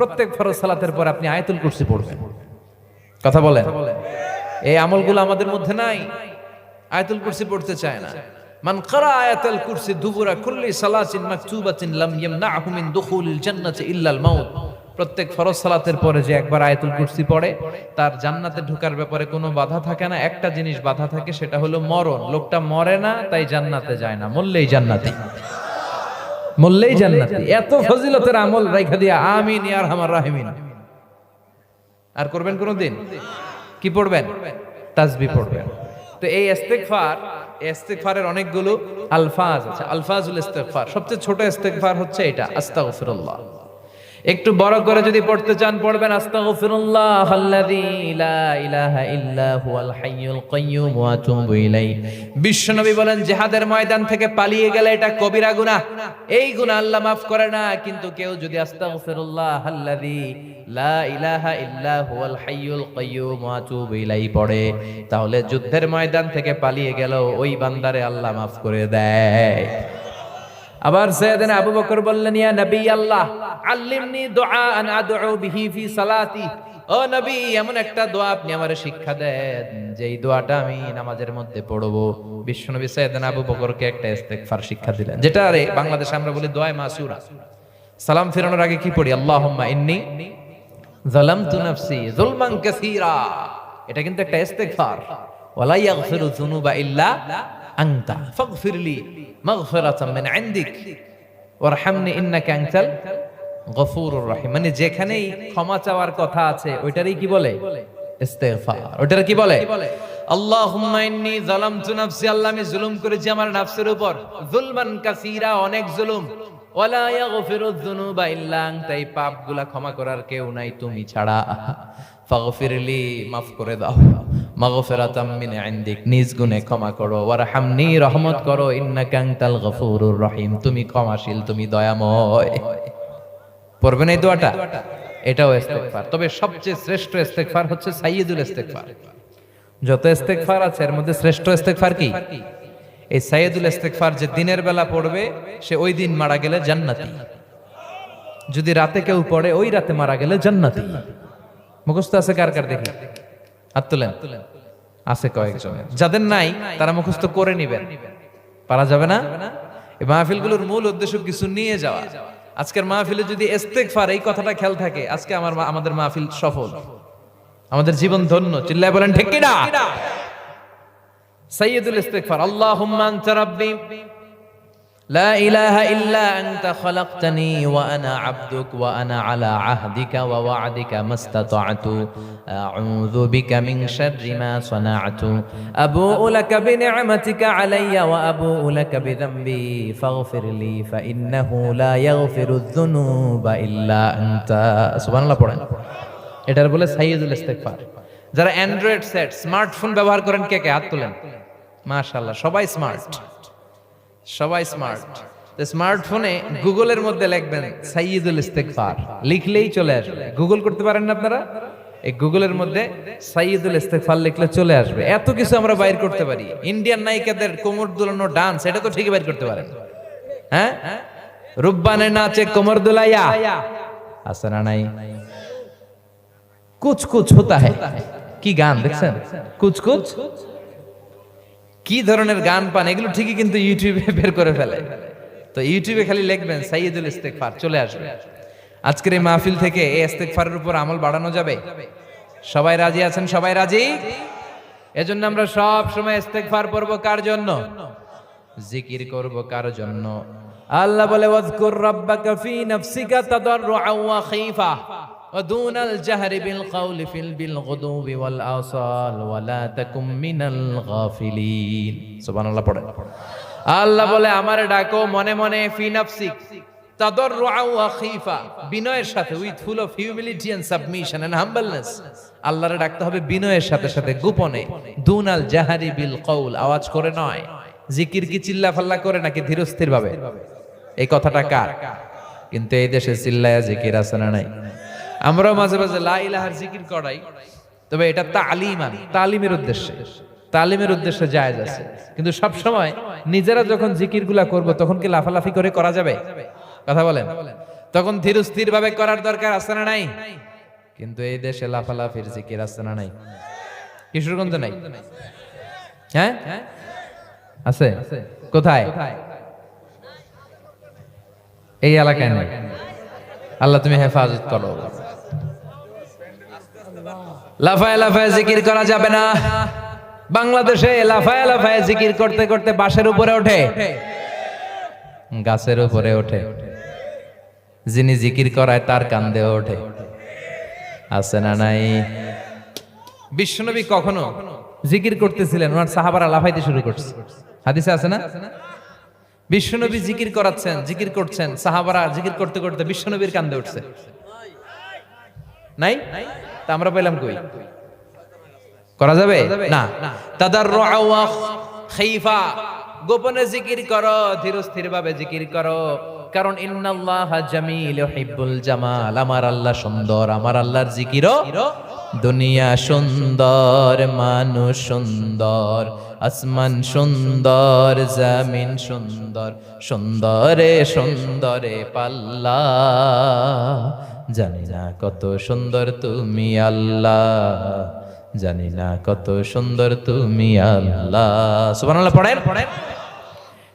প্রত্যেক ফরজ সালাতের পর আপনি আয়াতুল কুরসি পড়বেন। কথা বলেন? এই আমলগুলো আমাদের মধ্যে নাই। আয়াতুল কুরসি পড়তে চায় না। মান কারা আয়াতুল কুরসি দুবুরা কুল্লি সালাতিন মাকতুবাতিন লাম ইয়ামনাহু মিন দুখুলিল জান্নাতি ইল্লাল মাউত। প্রত্যেক ফরজ সালাতের পরে যে একবার আয়াতুল কুরসি পড়ে তার জান্নাতে ঢোকার ব্যাপারে কোনো বাধা থাকে না। একটা জিনিস বাধা থাকে সেটা হলো মরণ। লোকটা মরে না তাই জান্নাতে যায় না। মরলেই জান্নাতি। মরলেই জান্নাতি। এত ফজিলতের আমল রাইখা দিয়া আমিন ইয়ার হামার রাহিমিন। আর করবেন কোনদিন? কি পড়বেন? তাজবি পড়বেন। তো এই ইস্তেগফার ইস্তেগফারের অনেকগুলো আলফাজ আছে। আলফাজুল ইস্তেগফার। সবচেয়ে ছোট ইস্তেগফার হচ্ছে এটা আস্তাগফিরুল্লাহ। একটু বড় করে যদি পড়তে চান, পড়বেন বিশ্বনবী বলেন, জিহাদের ময়দান থেকে পালিয়ে গেলে এটা কবিরা গুনাহ। এই গুনাহ আল্লাহ মাফ করে না, কিন্তু কেউ যদি লা ইলাহা পড়ে, তাহলে যুদ্ধের ময়দান থেকে পালিয়ে গেল ওই বান্দারে আল্লাহ মাফ করে দেয়। আবার সৈয়দনা আবু বকর বললেন, ইয়া নবী আল্লাহ, আল্লিমনি দুআআন আদউ বিহি ফি সালাতি। ও নবী, এমন একটা দোয়া আপনি আমারে শিক্ষা দেন, যেই দোয়াটা আমি নামাজের মধ্যে পড়ব। বিশ্বনবী সৈয়দনা আবু বকরকে একটা ইস্তেগফার শিক্ষা দিলেন, যেটা আরে বাংলাদেশে আমরা বলি দোয়া মাসুরা। সালাম ফেরানোর আগে কি পড়ি? আল্লাহুম্মা ইন্নী যালামতু নাফসি যুলমান কাসীরা। এটা কিন্তু একটা ইস্তেগফার। ওয়ালা ইয়াগফিরু যুনুবা ইল্লা রহিম। মানে যেখানেই ক্ষমা চাওয়ার কথা আছে, ওইটারই কি বলে? ইস্তেগফার। ওইটার কি বলে? আল্লাহুম্মা ইন্নী যালামতু নাফসি, আল্লাহ আমি জুলুম করেছি আমার নাফসের উপর। জুলমান কাসীরা, অনেক জুলুম। ওয়ালা যুনুবা ইল্লা পাপগুলা ক্ষমা করার কেউ নাই তুমি ছাড়া। ফাগফিরলি মাফ করে দাও। মাগফিরাতাম মিন ইনদিক, নিজ ক্ষমা করো। ওয়ারহামনি, রহমত করো। ইন্নাকা আনতাল গফুরুর রহিম, তুমি ক্ষমাশীল, তুমি দয়াময়। পড়বেন এই দোয়াটা? এটাও ইস্তেগফার। তবে সবচেয়ে শ্রেষ্ঠ ইস্তেগফার হচ্ছে সাইয়্যিদুল ইস্তেগফার। যত ইস্তেগফার আছে, এর মধ্যে শ্রেষ্ঠ ইস্তেগফার কি? এই সাইয়্যিদুল ইস্তেগফার যে দিনের বেলা পড়বে, সে ওই দিন মারা গেলে জান্নাতি। যদি রাতে কেউ পড়ে, ওই রাতে মারা গেলে জান্নাতি। মুখস্থ আছে কার কার দেখি? হাত তুলেন। আছে কয়েকজনের যাদের নাই, তারা মুখস্থ করে নিবেন। পারা যাবে না? এই মাহফিলগুলোর মূল উদ্দেশ্য কিছু নিয়ে যাওয়া। আজকের মাহফিলে যদি ইস্তেগফার, এই কথাটা খেয়াল থাকে, আজকে আমার আমাদের মাহফিল সফল। আমাদের জীবন ধন্য। চিল্লায় বলেন, ঠিক কিনা? সাইয়্যিদুল ইস্তেগফার আল্লাহুম্মা আনতা রাব্বি لا إله إلا أنت خلقتني وأنا عبدك وأنا على عهدك ووعدك ما استطعت أعوذ بك من شر ما صنعت أبوء لك بنعمتك علي وأبوء لك بذنبي فاغفر لي فإنه لا يغفر الذنوب إلا أنت سبحان الله পড়েন এটার বলে সাইয়্যিদুল ইস্তেগফার যারা অ্যান্ড্রয়েড সেট স্মার্টফোন ব্যবহার করেন কে কে হাত তুলেন মাশাআল্লাহ, সবাই স্মার্ট সবাই স্মার্ট স্মার্টফোনে গুগলের মধ্যে লিখবেন, সাইয়্যিদুল ইস্তেগফার। লিখলেই চলে আসবে। গুগল করতে পারেন না আপনারা? এই গুগলের মধ্যে সাইয়্যিদুল ইস্তেগফার লিখলে চলে আসবে। এত কিছু আমরা বাইর করতে পারি। ইন্ডিয়ান নায়িকাদের কোমর দুলানো ডান্স এটা তো ঠিকই বাইর করতে পারেন। হ্যাঁ? রুব্বানে নাচে কোমর দুলাইয়া। আছে না নাই? কুচ কুচ হতা হ্যায় কি গান দেখছেন? কুচ কুচ কি ধরনের গান পান, এগুলো ঠিকই কিন্তু ইউটিউবে বের করে ফেলে। তো ইউটিউবে খালি লিখবেন, সাইয়্যিদুল ইস্তেগফার চলে আসবে। আজকের এই মাহফিল থেকে এই ইস্তেগফারের উপর আমল বাড়ানো যাবে? সবাই রাজি আছেন? সবাই রাজি? এজন্য আমরা সব সময় ইস্তেগফার পড়ব কার জন্য? জিকির করব কার জন্য? আল্লাহ বলে, ওয়াজকুর রাব্বাকা ফি নাফসিকা তাদাররুআ ওয়া খাইফা ودون الجهر بالقول في بالغدو والآصال ولا تكن من الغافلين سبحان الله পড়ে আল্লাহ বলে আমারে ডাকো মনে মনে ফি নাফসিক তাদাররুআ ওয়া খাইফা বিনয়ের সাথে with full of humility and submission and humbleness আল্লাহরে ডাকতে হবে বিনয়ের সাথে সাথে গোপনে দুনাল জাহারি বিল কৌল আওয়াজ করে নয় জিকির কি চিল্লা ফাল্লা করে নাকি ধীরস্থির ভাবে এই কথাটা কার কিন্তু এই দেশে চিল্লায়া জিকির আছে না নাই আমরাও মাঝে মাঝে লা ইলাহার জিকির করাই, তবে এটা তালিমান, তালিমের উদ্দেশ্যে। তালিমের উদ্দেশ্যে জায়েজ আছে। কিন্তু সব সময় নিজেরা যখন জিকিরগুলা করব, তখন কি লাফালাফি করে করা যাবে? কথা বলেন। তখন ধীর স্থির ভাবে করার দরকার আছে না নাই? কিন্তু এই দেশে লাফালাফির জিকির আছে না নাই? কিশোরগঞ্জ নাই? হ্যাঁ? আছে? কোথায়? এই এলাকায় নাই। আল্লাহ তুমি হেফাজত করো। লাফায় লাফায় জিকির করা যাবে না। বাংলাদেশে লাফায় লাফায় জিকির করতে করতে বাসের উপরে ওঠে। গাছের উপরে ওঠে। যিনি জিকির করায় তার কান্দে ওঠে। আছে না নাই? বিশ্বনবী কখনো জিকির করতেছিলেন? ওনার সাহাবারা লাফাইতে শুরু করছে। হাদিসে আছে না? বিশ্বনবী জিকির করাচ্ছেন, জিকির করছেন। সাহাবারা জিকির করতে করতে বিশ্বনবীর কান্দে উঠছে। নাই? তা আমরা পেলাম কই? করা যাবে? না। তাদার খাইফা। গোপনে জিকির করো ধীর স্থির ভাবে জিকির করো। কারণ ইন্নাল্লাহ জামিল হিব্বুল জামাল। আমার আল্লাহ সুন্দর, আমার আল্লাহর জিকিরও দুনিয়া সুন্দর, মানুষ সুন্দর, আসমান সুন্দর, জামিন সুন্দর, সুন্দরে সুন্দরে পাল্লা। জানি না কত সুন্দর তুমি আল্লাহ। জানি না কত সুন্দর তুমি আল্লাহ। সুবহানাল্লাহ, পড়েন। পড়েন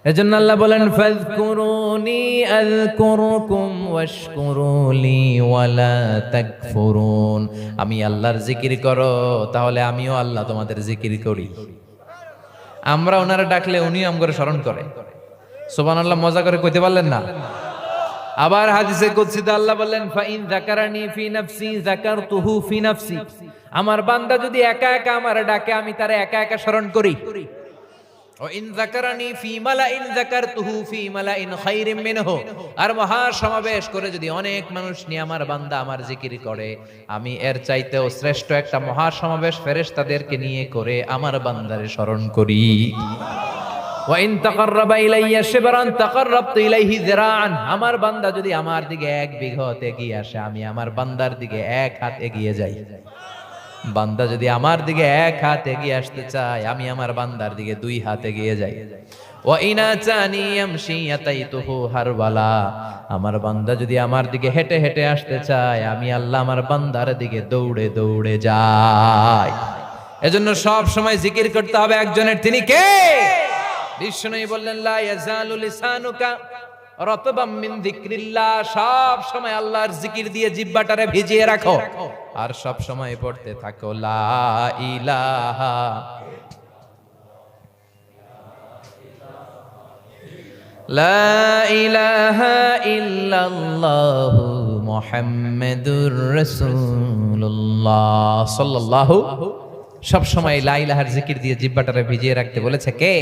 এজন্য আল্লাহ বলেন, ফাযকুরুনি, আযকুরকুম ওয়াশকুরুলি ওয়ালা তাকফুরুন। আমি আল্লাহর জিকির করো, তাহলে আমিও আল্লাহ তোমাদের জিকির করি। আমরা ওনারা ডাকলে উনি আমগরে স্মরণ করে। সুবহানাল্লাহ, মজা করে কইতে পারলেন না? আবার হাদিসে কুদসিতে আল্লাহ বললেন, ফাইন যাকারানি ফি নাফসি, যাকারতুহু ফি নাফসি। আমার বান্দা যদি একা একা আমার ডাকে, আমি তারে একা একা স্মরণ করি। ও ইন যাকারানি ফি মালাইন, যাকারতুহু ফি মালাইন খাইরিম মিনহু। আর মহা সমাবেশ করে যদি অনেক মানুষ নিয়ে আমার বান্দা আমার জিকির করে, আমি এর চাইতেও শ্রেষ্ঠ একটা মহা সমাবেশ ফেরেশতাদেরকে নিয়ে করে আমার বান্দারে স্মরণ করি। ওয়াইন তাকাররাবা ইলাইয়া শিবরান তাকাররাবতু ইলাইহি যিরাআন আমার বান্দা যদি আমার দিকে এক বিঘত এগিয়ে আসে, আমি আমার বান্দার দিকে এক হাত এগিয়ে যাই। বান্দা যদি আমার দিকে এক হাত এগিয়ে আসতে চায়, আমি আমার বান্দার দিকে দুই হাত এগিয়ে যাই। আমার বান্দা যদি আমার দিকে হেঁটে হেঁটে আসতে চায়, আমি আল্লাহ আমার বান্দার দিকে দৌড়ে দৌড়ে যাই। এজন্য সব সময় জিকির করতে হবে একজনের, তিনি কে? বিষ্ণুই বললেন, লা ইয়াজালু রতবাম মিন যিকরিল্লাহ। সব সময় আল্লাহর জিকির দিয়ে জিহ্বাটারে ভিজিয়ে রাখো। আর সব সময় পড়তে থাকো, লা ইলাহা লা ইলাহা ইল্লাল্লাহু মুহাম্মাদুর রাসূলুল্লাহ। সাল্লাল্লাহু সব সময় লা ইলাহার জিকির দিয়ে জিহ্বাটারে ভিজিয়ে রাখতে বলেছে কে?